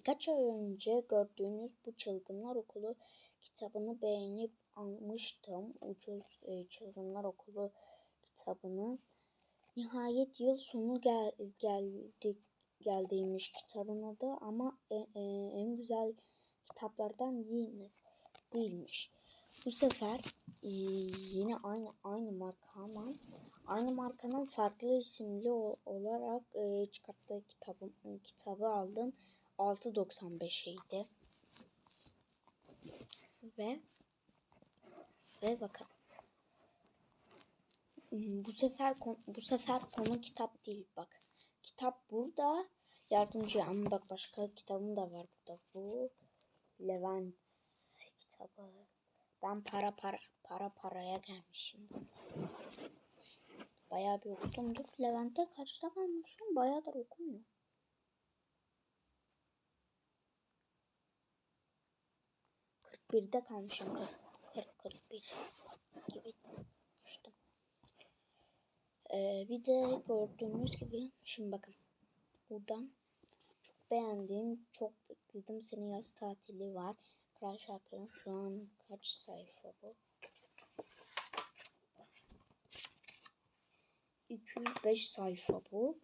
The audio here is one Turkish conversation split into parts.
Birkaç ay önce gördüğünüz bu Çılgınlar Okulu kitabını beğenip almıştım. Ucuz e, Çılgınlar Okulu kitabını. Nihayet yıl sonu gel, geldi geldiymiş kitabın adı ama e, e, en güzel kitaplardan değilmiş. Değilmiş. Bu sefer e, yine aynı aynı marka ama aynı markanın farklı isimli olarak e, çıkarttığı kitabı kitabı aldım. 6.95'eydi. Ve ve bakın. Hmm, Bu sefer bu sefer konu kitap değil bak. Kitap burada yardımcı ama bak başka kitabım da var burada. Bu Levent kitabı. Ben para para para paraya gelmişim. Bayağı bir okudum. Dur Levent'te kaçta kalmışım? Bayağıdır okumuyorum. Kırk birde kalmışım. Kırk, kırk, kırk bir gibi düştüm. Ee, bir de gördüğünüz gibi şimdi bakın. Buradan çok beğendiğim, çok bekledim senin yaz tatili var. Kral Şarkı'nın şu an kaç sayfa bu? 205 sayfa bu.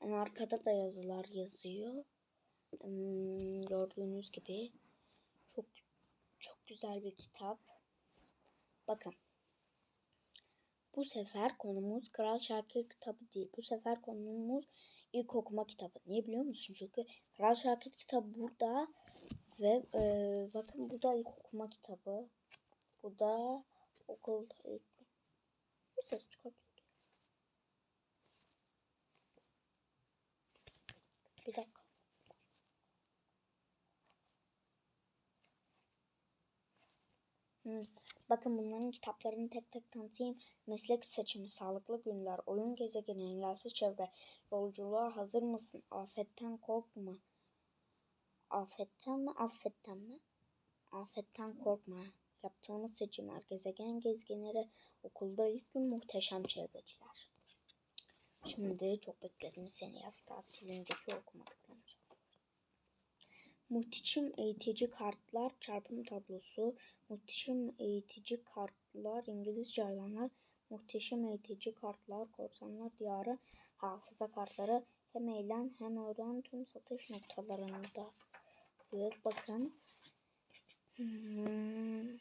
En arkada da yazılar yazıyor. Hmm, gördüğünüz gibi çok güzel bir kitap. Bakın. Bu sefer konumuz Kral Şakir kitabı değil. Bu sefer konumuz ilk okuma kitabı. Niye biliyor musun? Çünkü Kral Şakir kitabı burada ve e, bakın burada ilk okuma kitabı. Bu da okulda ilk... Bir ses çıkartıyor. Bir dakika. Hmm. Bakın bunların kitaplarını tek tek tanıtayım. Meslek seçimi, sağlıklı günler, oyun gezegeni, engelsiz çevre, yolculuğa hazır mısın? Afetten korkma. Afetten mi? Affetten mi? Afetten korkma. Yaptığımız seçimler, gezegen gezginleri, okulda ilk gün muhteşem çevreciler. Şimdi çok bekledim seni yaz tatilindeki okumadıklarım. Muhteşem eğitici kartlar çarpım tablosu, muhteşem eğitici kartlar İngilizce hayvanlar, muhteşem eğitici kartlar korsanlar diyarı, hafıza kartları hem eğlen hem öğren tüm satış noktalarında. Ve bakın. Hmm.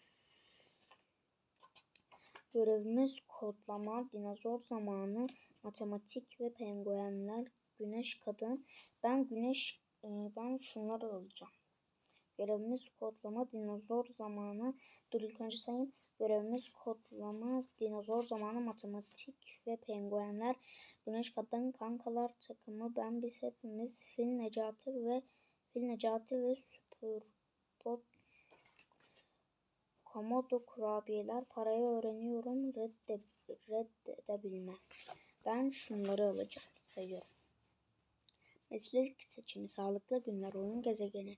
Görevimiz kodlama, dinozor zamanı, matematik ve penguenler, güneş kadın. Ben güneş, e, ben şunları alacağım. Görevimiz kodlama, dinozor zamanı. Dur ilk önce sayayım. Görevimiz kodlama, dinozor zamanı, matematik ve penguenler, güneş kadın, kankalar takımı, ben biz hepimiz, fil Necati ve fil Necati ve Superbot Komodo kurabiyeler parayı öğreniyorum redde, reddedebilme. Ben şunları alacağım sayıyorum. Meslek seçimi, sağlıklı günler, oyun gezegeni,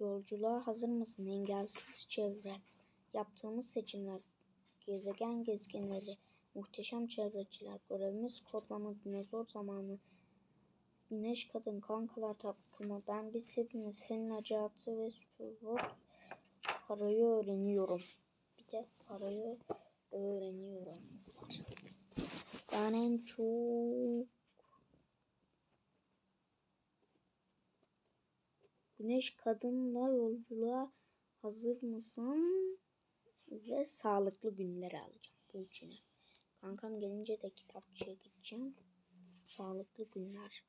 yolculuğa hazır mısın, engelsiz çevre, yaptığımız seçimler, gezegen gezginleri, muhteşem çevreciler, görevimiz kodlama, dinozor zamanı, güneş kadın, kankalar takımı, ben biz hepimiz, Fen Necati ve Superbot parayı öğreniyorum. Bir de parayı öğreniyorum. Ben en çok Güneş kadınla yolculuğa hazır mısın? Ve sağlıklı günleri alacağım bu üçünü. Kankam gelince de kitapçıya gideceğim. Sağlıklı günler.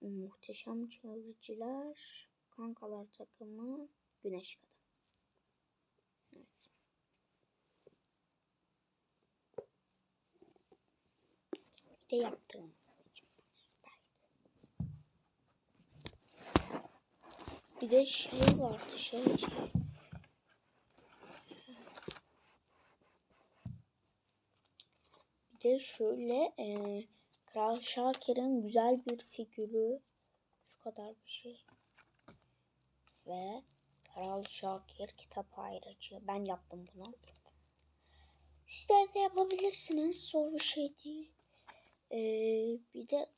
Muhteşem çevreciler. Kankalar takımı. Güneş kadın. Evet. Bir de yaptığımız seçimler. Evet. Bir de şey vardı şey şey. Bir de şöyle e, Kral Şakir'in güzel bir figürü şu kadar bir şey. Ve Kral Şakir kitap ayrıcı. Ben yaptım bunu. Siz de yapabilirsiniz. Zor bir şey değil. Ee, bir de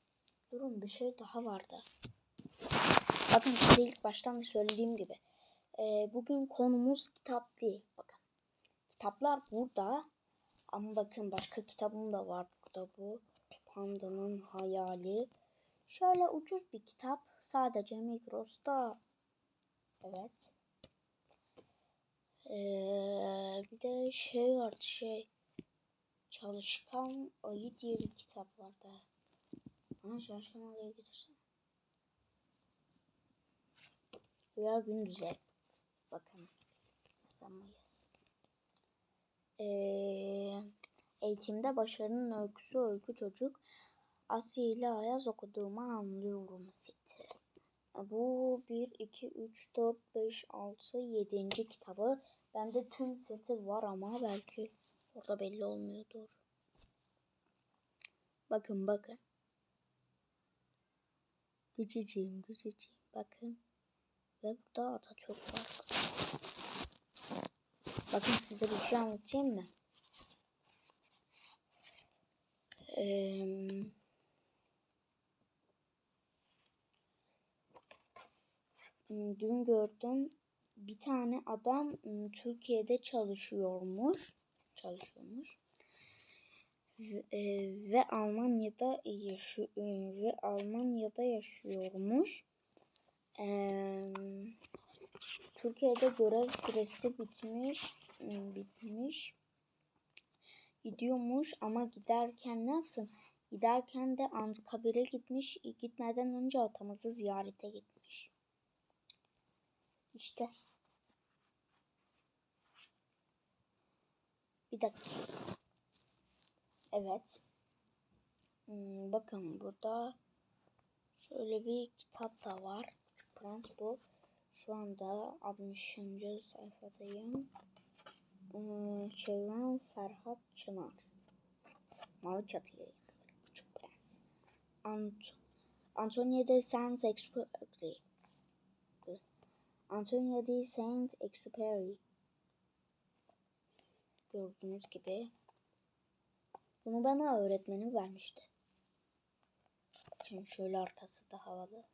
durun bir şey daha vardı. Bakın size ilk baştan söylediğim gibi. e, bugün konumuz kitap değil. Bakın. Kitaplar burada. Ama bakın başka kitabım da var burada bu. Panda'nın hayali. Şöyle ucuz bir kitap. Sadece Migros'ta. Evet. Ee, bir de şey vardı şey. Çalışkan Ayı diye bir kitap vardı. Ama Çalışkan Ayı'ya gidersen. Rüya Gündüz'e. Bakın. Yazamayız. Ee, eğitimde başarının öyküsü öykü çocuk. Asya ile Ayaz okuduğumu anlıyorum seti. Bu 1, 2, 3, 4, 5, 6, 7. kitabı. Bende tüm seti var ama belki orada belli olmuyordur. Bakın bakın. Gıcıcığım gıcıcığım bakın. Ve burada Atatürk var. Bakın size bir şey anlatayım mı? Ee, dün gördüm bir tane adam ım, Türkiye'de çalışıyormuş. Çalışıyormuş. Ve, e, ve Almanya'da yaşıyor ve Almanya'da yaşıyormuş. Türkiye'de görev süresi bitmiş, bitmiş. Gidiyormuş ama giderken ne yapsın? Giderken de Anıtkabir'e gitmiş. Gitmeden önce atamızı ziyarete gitmiş. İşte. Bir dakika. Evet. Hmm, bakın burada şöyle bir kitap da var. Bu. Şu anda 60. sayfadayım. Hmm, çeviren Ferhat Çınar. Mavi çatıya Küçük Prens. Ant Antonio de Saint-Exupéry. Antonio de Saint-Exupéry. Gördüğünüz gibi. Bunu bana öğretmenim vermişti. Şimdi şöyle arkası da havalı.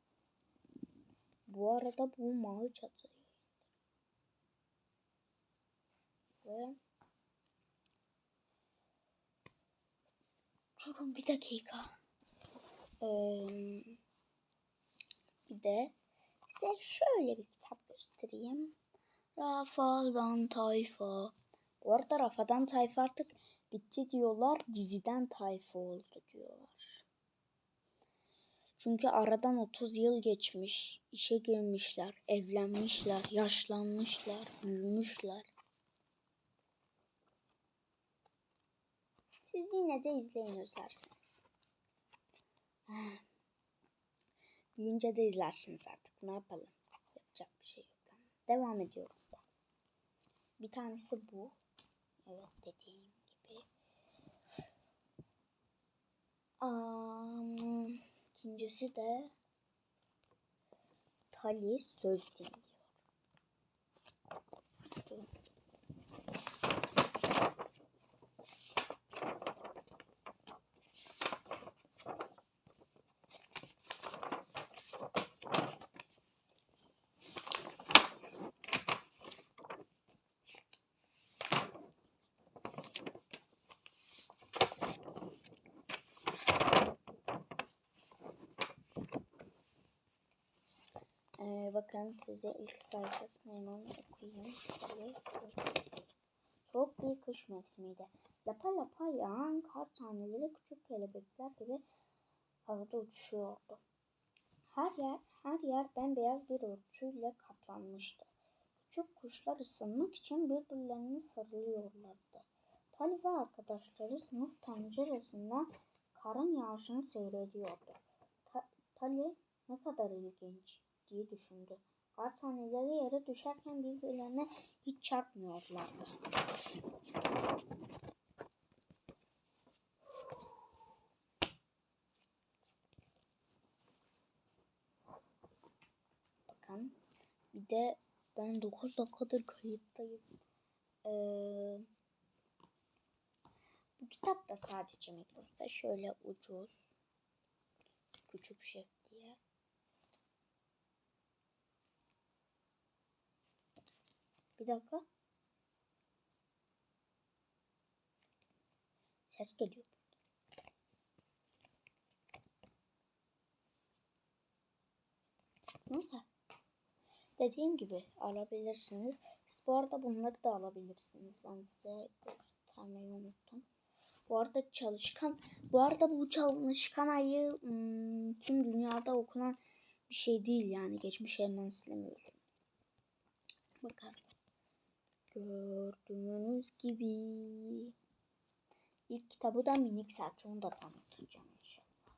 Bu arada bu mavi çatı. Ve Durun bir dakika. Ee, bir de size şöyle bir kitap göstereyim. Rafadan Tayfa. Bu arada Rafadan Tayfa artık bitti diyorlar. Diziden Tayfa oldu diyorlar. Çünkü aradan 30 yıl geçmiş. işe girmişler, evlenmişler, yaşlanmışlar, büyümüşler. Siz yine de izleyin özlersiniz. Büyünce de izlersiniz artık. Ne yapalım? Yapacak bir şey yok. Devam ediyorum. Bir tanesi bu. Evet dediğim gibi. Um, ikincisi de Tali söz dinliyor. Durun. Ee, bakın size ilk sayfasını hemen okuyayım. Soğuk bir kış mevsimiydi. Lapa lapa yağan kar taneleri küçük kelebekler gibi havada uçuşuyordu. Her yer, her yer bembeyaz bir örtüyle kaplanmıştı. Küçük kuşlar ısınmak için birbirlerini sarılıyorlardı. Tali ve arkadaşları sınıf penceresinden karın yağışını seyrediyordu. Ta- Tali ne kadar ilginç diye düşündü. Kar taneleri yere düşerken birbirlerine hiç çarpmıyorlardı. Bakın. Bir de ben 9 dakikadır kayıttayım. Ee, bu kitap da sadece Migros'ta şöyle ucuz. Küçük şef diye. Bir dakika. Ses geliyor. Neyse. Dediğim gibi alabilirsiniz. Bu arada bunları da alabilirsiniz. Ben size göstermeyi unuttum. Bu arada çalışkan, bu arada bu çalışkan ayı hmm, tüm dünyada okunan bir şey değil yani. Geçmiş hemen silemiyorsun. Gördüğünüz gibi. İlk kitabı da minik serçe. Onu da tanıtacağım inşallah.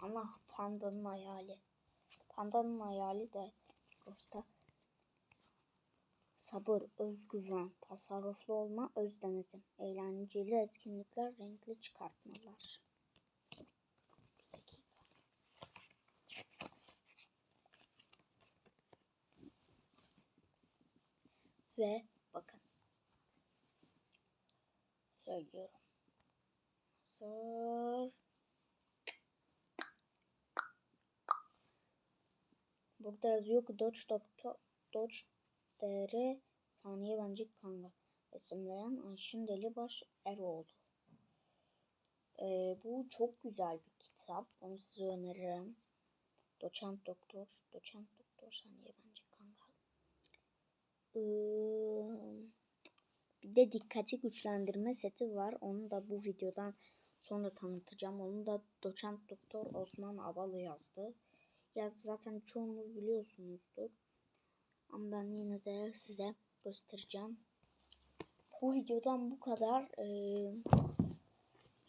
Allah pandanın hayali. Pandanın hayali de Rosta. Sabır, özgüven, tasarruflu olma, öz denetim, eğlenceli etkinlikler, renkli çıkartmalar. Ve bakın. Söylüyorum. Hazır. Burada yazıyor ki Dodge Doktor Dodge DR Saniye Bencik Kanga. Resimleyen Ayşin Delibaş Eroğlu. Ee, bu çok güzel bir kitap. Onu size öneririm. Doçent Doktor, Doçent Doktor Saniye. Ee, bir de dikkati güçlendirme seti var. Onu da bu videodan sonra tanıtacağım. Onu da Doçent Doktor Osman Avalı yazdı. Ya zaten çoğunuz biliyorsunuzdur. Ama ben yine de size göstereceğim. Bu videodan bu kadar. Ee,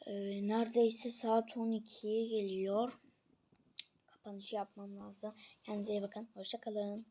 e, neredeyse saat 12'ye geliyor. Kapanışı yapmam lazım. Kendinize iyi bakın. Hoşçakalın.